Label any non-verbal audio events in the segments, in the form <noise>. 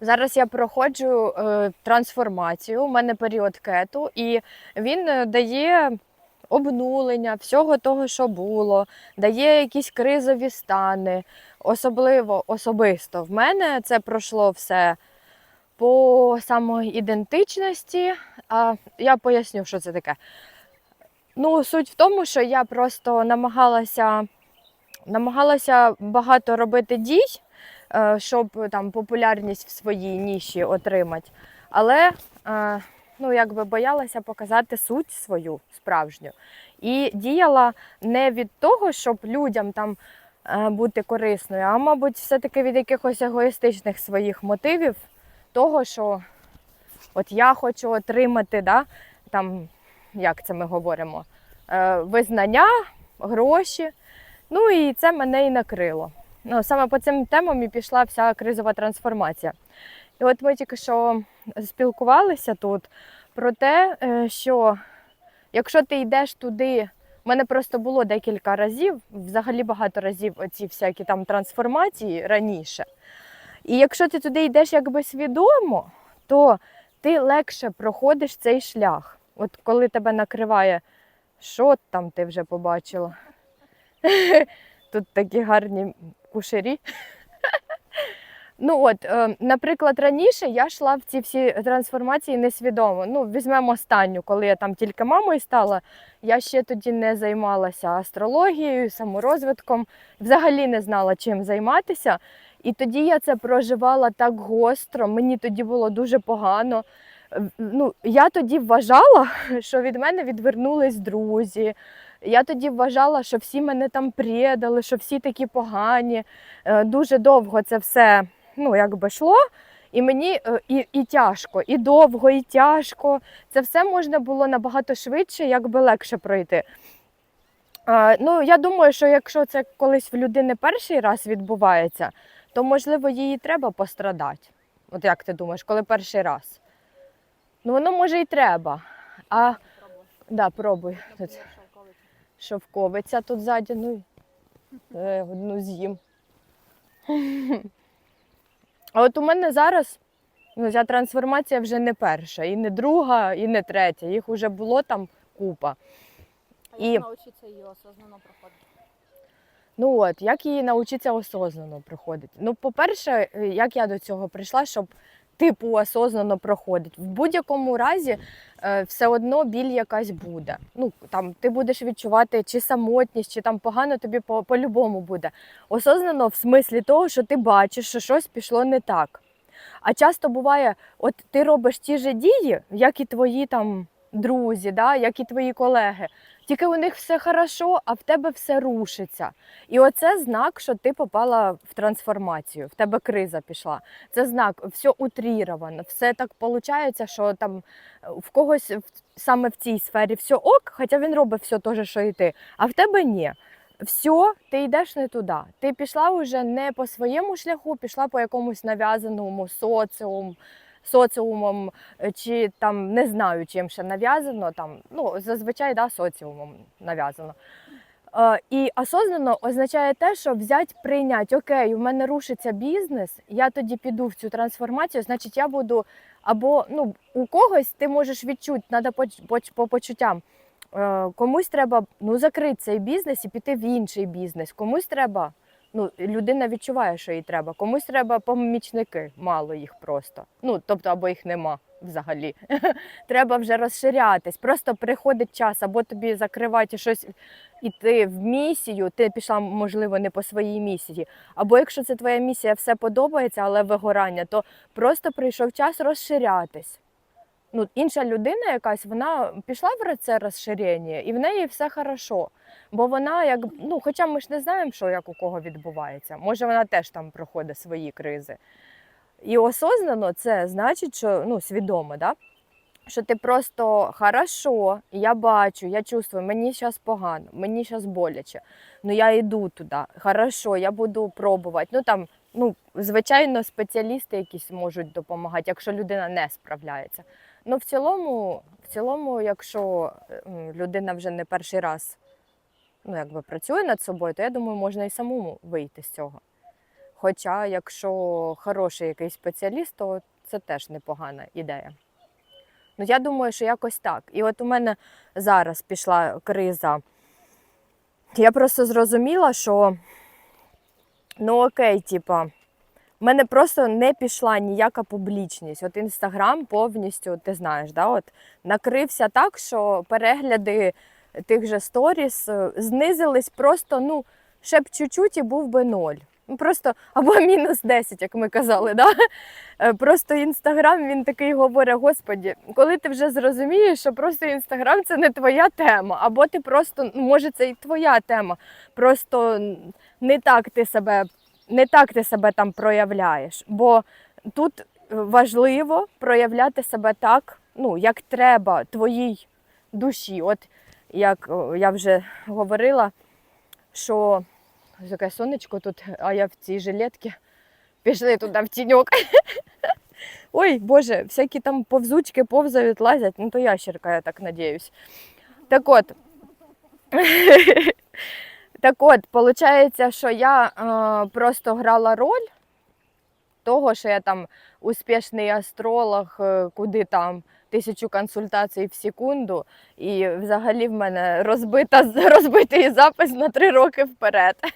Зараз я проходжу е, трансформацію. У мене період кету, і він е, дає обнулення всього того, що було, дає якісь кризові стани. Особливо особисто в мене це пройшло все по самоідентичності. А я поясню, що це таке. Ну, суть в тому, що я просто намагалася, намагалася багато робити дій, щоб там популярність в своїй ніші отримати. Але е, ну, якби боялася показати суть свою справжню. І діяла не від того, щоб людям там е, бути корисною, а мабуть, все-таки від якихось егоїстичних своїх мотивів, того, що от я хочу отримати, да, там, як це ми говоримо, е, визнання, гроші. Ну і це мене і накрило. Ну, саме по цим темам і пішла вся кризова трансформація. І от ми тільки що спілкувалися тут про те, е, що якщо ти йдеш туди, в мене просто було декілька разів, взагалі багато разів оці всякі там трансформації раніше. І якщо ти туди йдеш якби свідомо, то ти легше проходиш цей шлях. От коли тебе накриває, що там ти вже побачила? <laughs> Тут такі гарні кушері. Ну от, е, наприклад, раніше я йшла в ці всі трансформації несвідомо. Ну, візьмемо останню, коли я там тільки мамою стала, я ще тоді не займалася астрологією, саморозвитком, взагалі не знала, чим займатися. І тоді я це проживала так гостро, мені тоді було дуже погано. Е, Ну, я тоді вважала, <laughs> що від мене відвернулись друзі. Я тоді вважала, що всі мене там предали, що всі такі погані. Е, Дуже довго це все ну, якби йшло. І мені е, і, і тяжко, і довго, і тяжко. Це все можна було набагато швидше, якби легше пройти. Е, Ну, я думаю, що якщо це колись в людини перший раз відбувається, то можливо їй треба пострадати. От як ти думаєш, коли перший раз? Ну воно може і треба. А да, пробуй. Тут шовковиця тут ззаді, ну е, одну з'їм. А от у мене зараз ну, ця трансформація вже не перша, і не друга, і не третя. Їх вже було там купа. А І- як навчитися її осознанно проходити? Ну от, як її навчитися осознанно проходити? Ну, по-перше, е, як я до цього прийшла, щоб типу осознанно проходить. В будь-якому разі е, все одно біль якась буде. Ну там ти будеш відчувати чи самотність, чи там погано тобі по- по-любому буде. Осознанно в смислі того, що ти бачиш, що щось пішло не так. А часто буває, от ти робиш ті ж дії, як і твої там друзі, да, як і твої колеги. Тільки у них все хорошо, а в тебе все рушиться. І оце знак, що ти попала в трансформацію, в тебе криза пішла. Це знак, все утріровано, все так виходить, що там е, в когось саме в цій сфері все ок, хоча він робить все те, що і ти, а в тебе ні. Все, ти йдеш не туди. Ти пішла вже не по своєму шляху, пішла по якомусь нав'язаному соціуму, соціумом, е, чи там не знаю, чим ще нав'язано. Там, ну, зазвичай да, соціумом нав'язано. Е, І осознанно означає те, що взяти, прийняти, окей, у мене рушиться бізнес, я тоді піду в цю трансформацію, значить, я буду або ну, у когось ти можеш відчути, треба по, по, по почуттям. Е, Комусь треба ну, закрити цей бізнес і піти в інший бізнес. Комусь треба, ну, людина відчуває, що їй треба, комусь треба помічники, мало їх просто. Ну, тобто, або їх нема взагалі. <laughs> треба вже розширятись. Просто приходить час, або тобі закривати щось іти в місію, ти пішла, можливо, не по своїй місії. Або якщо це твоя місія, все подобається, але вигорання, то просто прийшов час розширятись. Ну, інша людина якась, вона пішла в це розширення, і в неї все хорошо. Бо вона, як, ну, хоча ми ж не знаємо, що як у кого відбувається. Може, вона теж там проходить свої кризи. І осознано це значить, що ну, свідомо, да? що ти просто хорошо, я бачу, я чувствую, мені зараз погано, мені зараз боляче. Ну я йду туди. Хорошо, я буду пробувати. Ну там, ну, звичайно, спеціалісти якісь можуть допомагати, якщо людина не справляється. Ну, в цілому, в цілому, якщо е, людина вже не перший раз ну, якби працює над собою, то я думаю, можна і самому вийти з цього. Хоча, якщо хороший якийсь спеціаліст, то це теж непогана ідея. Ну, я думаю, що якось так. І от у мене зараз пішла криза. Я просто зрозуміла, що ну окей, типа, в мене просто не пішла ніяка публічність. От інстаграм повністю, ти знаєш, да, от накрився так, що перегляди тих же сторіс е, знизились просто, ну, ще б чуть-чуть і був би ноль. Ну, Просто або <laughs> мінус 10, як ми казали. Да? Е, Просто інстаграм він такий говорить: Господі, коли ти вже зрозумієш, що просто інстаграм це не твоя тема, або ти просто, ну, може, це і твоя тема. Просто не так ти себе, не так ти себе там проявляєш. Бо тут важливо проявляти себе так, ну, як треба твоїй душі. От як я вже говорила, що яке сонечко тут, а я в цій жилетці. Пішли туди в тіньок. <laughs> Ой, Боже, всякі там повзучки повзають, лазять, ну то ящерка, я так надіюсь. Так от. <laughs> Так от, виходить, що я е, просто грала роль того, що я там успішний астролог, е, куди там тисячу консультацій в секунду, і взагалі в мене розбита, <laughs> розбитий запис на три роки вперед. <laughs>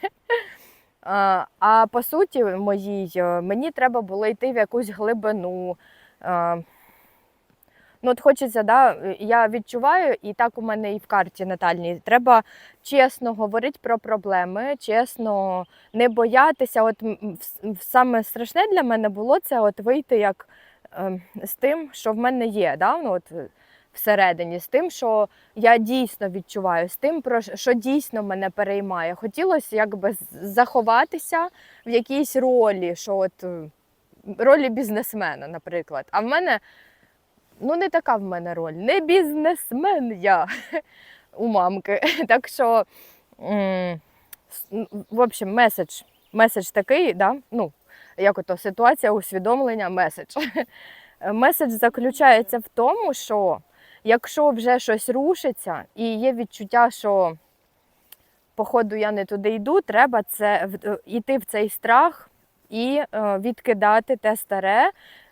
А, по суті, моїй, е, мені треба було йти в якусь глибину. Ну, от хочеться, да, я відчуваю, і так у мене і в карті натальній. Треба чесно говорити про проблеми, чесно не боятися. От саме страшне для мене було це от вийти як е, з тим, що в мене є, да? ну, от, е, всередині, з тим, що я дійсно відчуваю, з тим, про що- що дійсно мене переймає. Хотілося якби заховатися в якійсь ролі, що от е, ролі бізнесмена, наприклад. А в мене ну не така в мене роль, не бізнесмен я <laughs> у мамки. <laughs> Так що, в общем, меседж, меседж такий, да? ну, як ото ситуація, усвідомлення, меседж. <laughs> Меседж заключається в тому, що якщо вже щось рушиться і є відчуття, що походу я не туди йду, треба це в- е, йти в цей страх і е, відкидати те старе,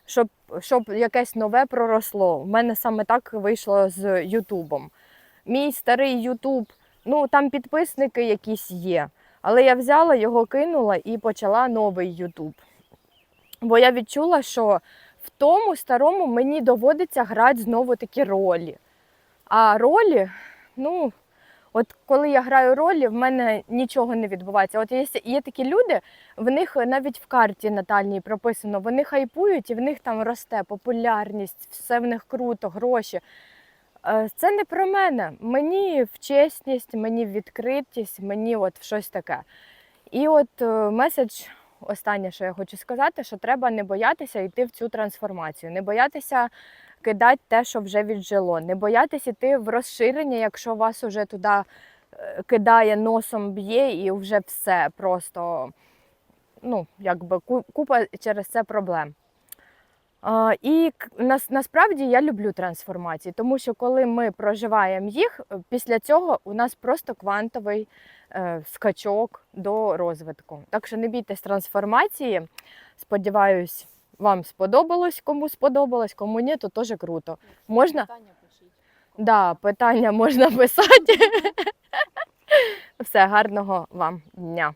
щоб, щоб якесь нове проросло. У мене саме так вийшло з Ютубом. Мій старий Ютуб, ну там підписники якісь є, але я взяла його, кинула і почала новий Ютуб. Бо я відчула, що в тому старому мені доводиться грати знову такі ролі. А ролі, ну, от коли я граю ролі, в мене нічого не відбувається. От є, є такі люди, в них навіть в карті натальній прописано, вони хайпують і в них там росте популярність, все в них круто, гроші. Е, Це не про мене. Мені в чесність, мені в відкритість, мені от в щось таке. І от е, меседж, останнє, що я хочу сказати, що треба не боятися йти в цю трансформацію, не боятися кидати те, що вже віджило, не боятися йти в розширення, якщо вас уже туди е, кидає, носом б'є і вже все просто ну, якби купа через це проблем. А, І нас, насправді я люблю трансформації, тому що коли ми проживаємо їх, е, після цього у нас просто квантовий е, скачок до розвитку. Так що не бійтесь трансформації. Сподіваюсь, вам сподобалось. Кому сподобалось, кому ні, то теж круто. Можна? Питання пишіть. Да, питання можна писати. <laughs> Все, гарного вам дня.